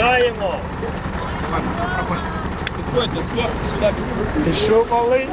Вітаємо! Ти що, малий?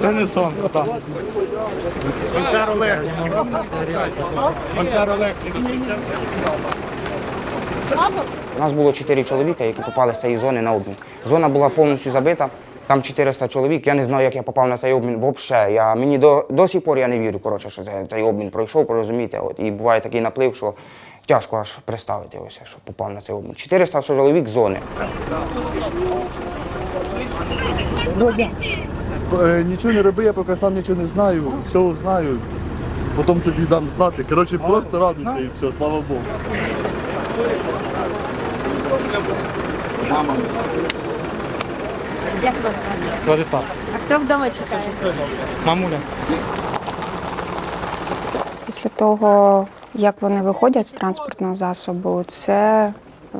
Це не сон, так. Гончар Олег. Гончар Олег. У нас було чотири чоловіка, які попали з цієї зони на обмін. Зона була повністю забита, там 400 чоловік. Я не знаю, як я попав на цей обмін взагалі. Я, мені до, до сих пор я не вірю, коротше, що це, цей обмін пройшов, розумієте. От, і буває такий наплив, що тяжко аж представити, ось, що попав на цей обмін. 400 чоловік зони. Е, Нічого не роби, я поки сам нічого не знаю, все знаю. Потім тобі дам знати. Коротше, просто радуйся і все, слава Богу. Як вас звати? Владислав. А хто вдома чекає? Мамуля. Після того, як вони виходять з транспортного засобу, це е,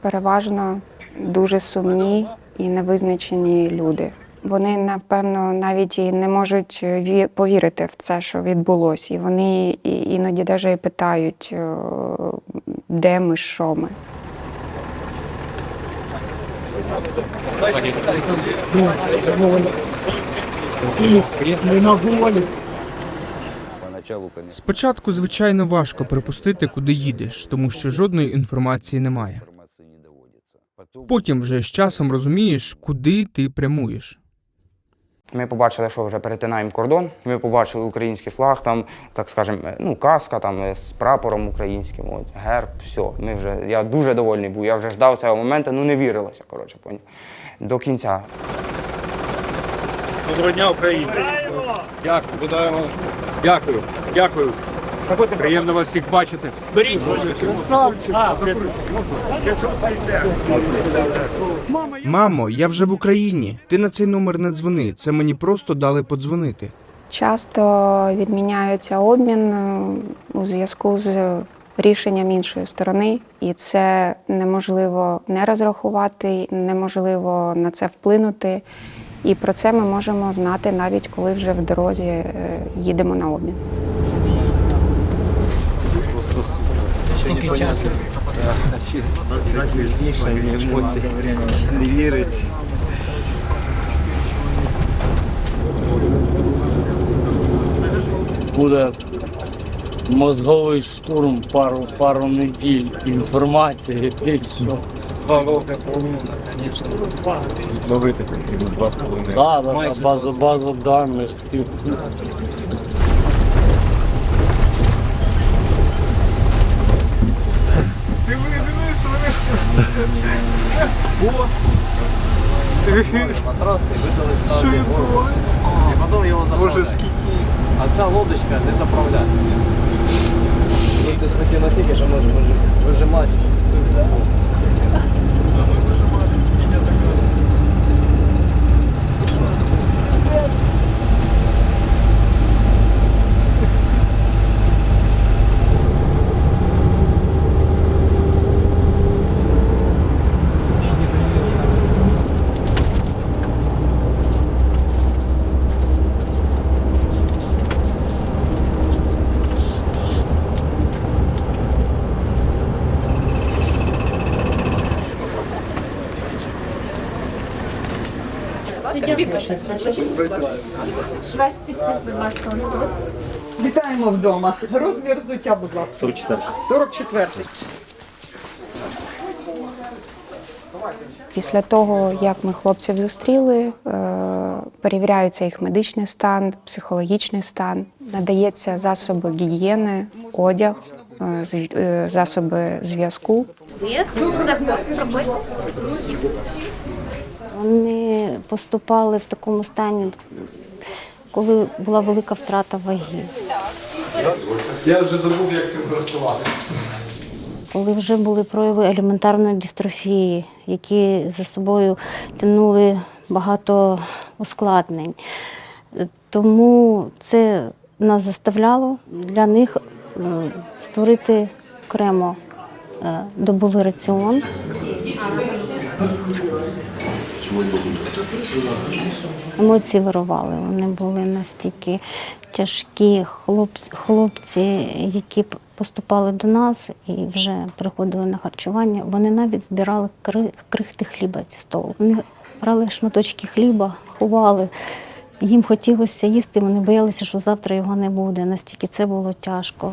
переважно дуже сумні і невизначені люди. Вони, напевно, навіть і не можуть ві- повірити в це, що відбулося. І вони іноді навіть питають, е, де ми, що ми. Спочатку, звичайно, важко припустити, куди їдеш, тому що жодної інформації немає. Потім вже з часом розумієш, куди ти прямуєш. Ми побачили, що вже перетинаємо кордон. Ми побачили український флаг, там, так скажемо, ну, каска там е, з прапором українським, от, герб, все. Ми вже, я дуже довольний був. Я вже ждав цього моменту, ну не вірилося, коротше, поняв. До кінця. Доброго дня, Україна! Дякую, вітаємо. Дякую, дякую. Приємно вас всіх бачити. Беріть! Мамо, я вже в Україні. Ти на цей номер не дзвони. Це мені просто дали подзвонити. Часто відміняється обмін е, у зв'язку з рішенням іншої сторони, і це неможливо не розрахувати, неможливо на це вплинути. І про це ми можемо знати навіть коли вже в дорозі е, їдемо на обмін. Скільки часу? емоції. Не віриться. буде мозговий штурм пару, пару неділь інформації більше. Ловити два з половиною. Да, базу, базу даних всіх. Що відбувається? І потім його заправляють. А ця лодочка не заправляється. Ти спитів настільки, що може вижимати. Ваш підпис, будь ласка, ось тут. Вітаємо вдома. Розмір взуття, будь ласка. 44. 44. Після того, як ми хлопців зустріли, е, перевіряється їх медичний стан, психологічний стан, надається засоби гігієни, одяг, е, е, засоби зв'язку. Вони поступали в такому стані, коли була велика втрата ваги. Я вже забув, як цим користувати. Коли вже були прояви елементарної дистрофії, які за собою тягнули багато ускладнень. Тому це нас заставляло для них е, створити окремо е, добовий раціон. Емоції вирували. Вони були настільки тяжкі. Хлоп, хлопці, які поступали до нас і вже приходили на харчування, вони навіть збирали крихти хліба зі столу. Вони брали шматочки хліба, ховали. Їм хотілося їсти, вони боялися, що завтра його не буде. Настільки це було тяжко.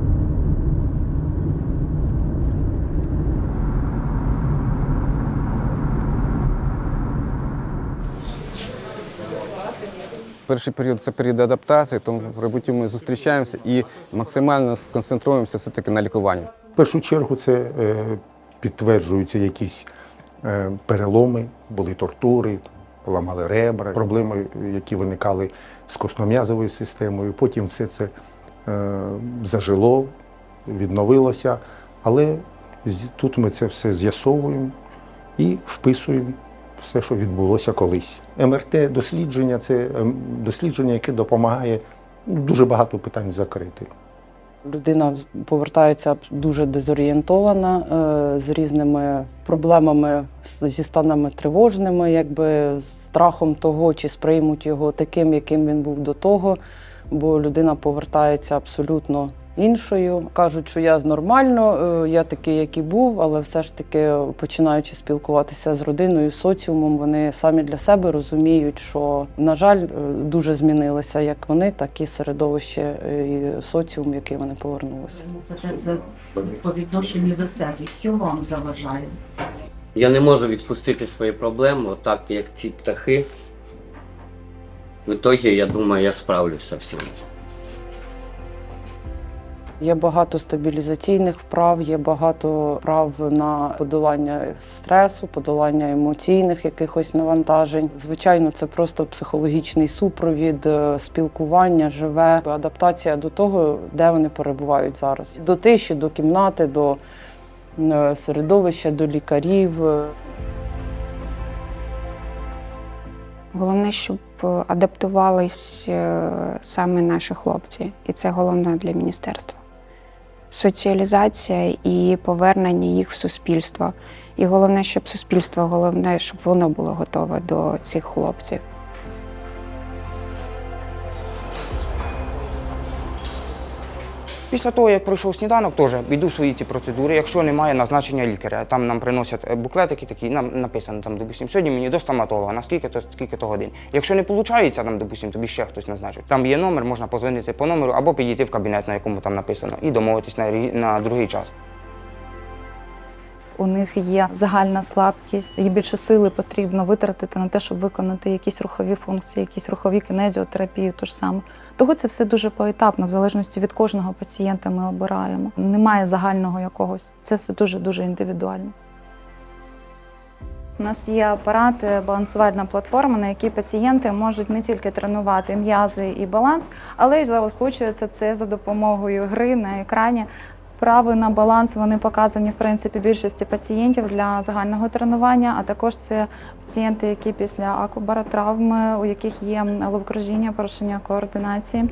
Перший період це період адаптації, тому в роботі ми зустрічаємося і максимально сконцентруємося все-таки на лікуванні. В першу чергу це е, підтверджуються якісь е, переломи, були тортури, ламали ребра, проблеми, які виникали з костном'язовою системою. Потім все це е, зажило, відновилося. Але тут ми це все з'ясовуємо і вписуємо все, що відбулося колись. МРТ дослідження це ем, дослідження, яке допомагає ну, дуже багато питань закрити. Людина повертається дуже дезорієнтована е, з різними проблемами, зі станами тривожними, якби страхом того, чи сприймуть його таким, яким він був до того. Бо людина повертається абсолютно іншою. Кажуть, що я нормально, е, я такий, як і був, але все ж таки, починаючи спілкуватися з родиною, з соціумом, вони самі для себе розуміють, що, на жаль, е, дуже змінилися як вони, так і середовище е, і соціум, в який вони повернулися. Це, це по відношенню до себе. Що вам заважає? Я не можу відпустити свої проблеми, отак як ці птахи. В ітогі, я думаю, я справлюся всім. Є багато стабілізаційних вправ, є багато вправ на подолання стресу, подолання емоційних якихось навантажень. Звичайно, це просто психологічний супровід, е, спілкування, живе, адаптація до того, де вони перебувають зараз. До тиші, до кімнати, до е, середовища, до лікарів. Головне, щоб е, адаптувались саме наші хлопці, і це головне для міністерства. Соціалізація і повернення їх в суспільство. І головне, щоб суспільство, головне, щоб воно було готове до цих хлопців. Після того, як пройшов сніданок, теж йду свої ці процедури. Якщо немає назначення лікаря, там нам приносять е, буклетики такі, нам написано там, допустим, сьогодні мені до стоматолога, на скільки то скільки то годин. Якщо не виходить, там, допустим, тобі ще хтось назначить. Там є номер, можна позвонити по номеру або підійти в кабінет, на якому там написано, і домовитись на, на другий час. У них є загальна слабкість, і більше сили потрібно витратити на те, щоб виконати якісь рухові функції, якісь рухові кінезіотерапію, ту ж саму. Того це все дуже поетапно, в залежності від кожного пацієнта ми обираємо. Немає загального якогось. Це все дуже дуже індивідуально. У нас є апарат, е, балансувальна платформа, на якій пацієнти можуть не тільки тренувати м'язи і баланс, але й заохочується це за допомогою гри на екрані. Вправи на баланс вони показані в принципі більшості пацієнтів для загального тренування, а також це пацієнти, які після акубаротравми, у яких є головокружіння, порушення координації.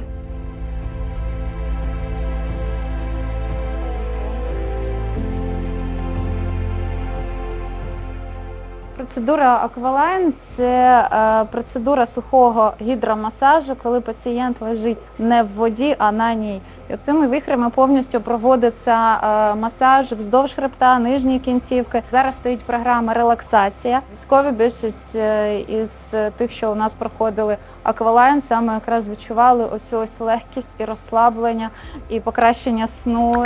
Процедура аквалайн це е, процедура сухого гідромасажу, коли пацієнт лежить не в воді, а на ній. І цими вихрами повністю проводиться е, масаж вздовж хребта, нижні кінцівки. Зараз стоїть програма релаксація. Військові більшість е, із тих, що у нас проходили аквалайн, саме якраз відчували ось ось легкість і розслаблення, і покращення сну.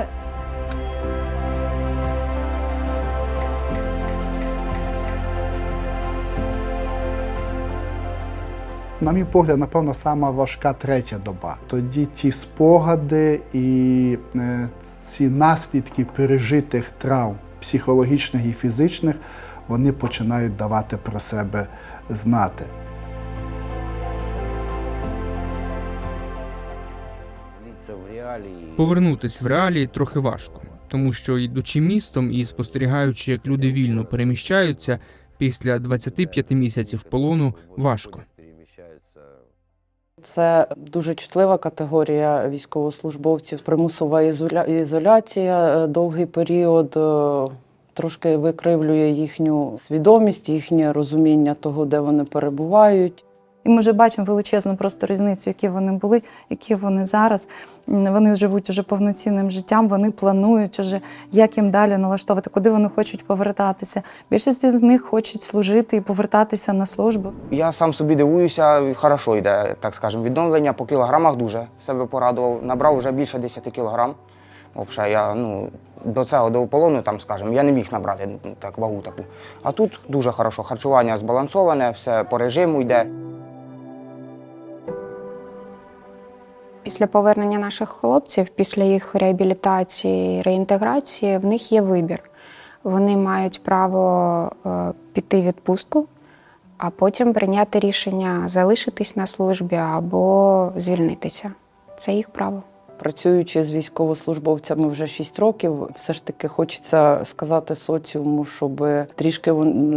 На мій погляд, напевно, сама важка третя доба. Тоді ті спогади і е, ці наслідки пережитих травм психологічних і фізичних, вони починають давати про себе знати. Повернутись в реалії трохи важко, тому що йдучи містом і спостерігаючи, як люди вільно переміщаються, після 25 місяців полону важко. Це дуже чутлива категорія військовослужбовців. Примусова ізоля... ізоляція, е, довгий період е, трошки викривлює їхню свідомість, їхнє розуміння того, де вони перебувають. І ми вже бачимо величезну просто різницю, які вони були, які вони зараз. Вони живуть уже повноцінним життям, вони планують уже, як їм далі налаштовувати, куди вони хочуть повертатися. Більшість з них хочуть служити і повертатися на службу. Я сам собі дивуюся, хорошо йде, так скажемо, відновлення по кілограмах дуже себе порадував. Набрав вже більше 10 кілограм. Взагалі, я ну, до цього до полону, там, скажімо, я не міг набрати ну, так, вагу таку. А тут дуже хорошо. Харчування збалансоване, все по режиму йде. Після повернення наших хлопців, після їх реабілітації, реінтеграції, в них є вибір. Вони мають право е, піти в відпустку, а потім прийняти рішення залишитись на службі або звільнитися. Це їх право. Працюючи з військовослужбовцями вже 6 років, все ж таки хочеться сказати соціуму, щоб трішки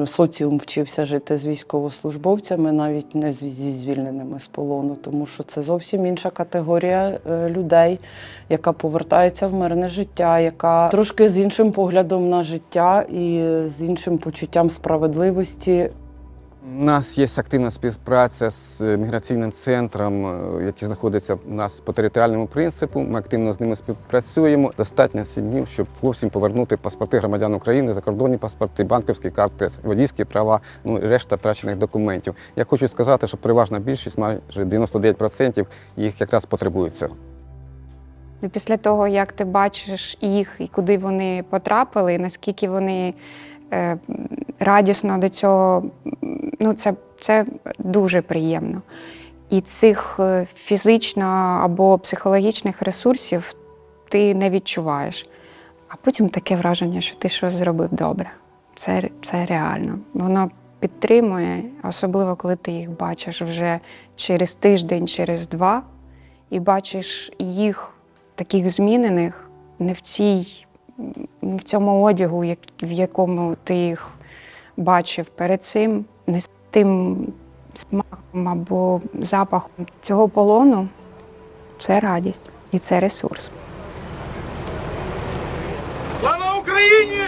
соціум вчився жити з військовослужбовцями, навіть не зі звільненими з полону, тому що це зовсім інша категорія е, людей, яка повертається в мирне життя, яка трошки з іншим поглядом на життя і з іншим почуттям справедливості. У нас є активна співпраця з е, міграційним центром, е, який знаходиться у нас по територіальному принципу. Ми активно з ними співпрацюємо. Достатньо сім днів, щоб зовсім повернути паспорти громадян України, закордонні паспорти, банківські карти, водійські права, ну і решта втрачених документів. Я хочу сказати, що переважна більшість, майже 99% їх якраз потребують цього. І після того, як ти бачиш їх і куди вони потрапили, наскільки вони радісно до цього, ну це, це дуже приємно. І цих е, фізично або психологічних ресурсів ти не відчуваєш. А потім таке враження, що ти щось зробив добре. Це, це реально. Воно підтримує, особливо коли ти їх бачиш вже через тиждень, через два, і бачиш їх таких змінених не в цій, в цьому одягу, в якому ти їх бачив перед цим, не з тим смаком або запахом цього полону це радість і це ресурс. Слава Україні!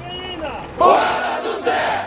Україна! Понад усе!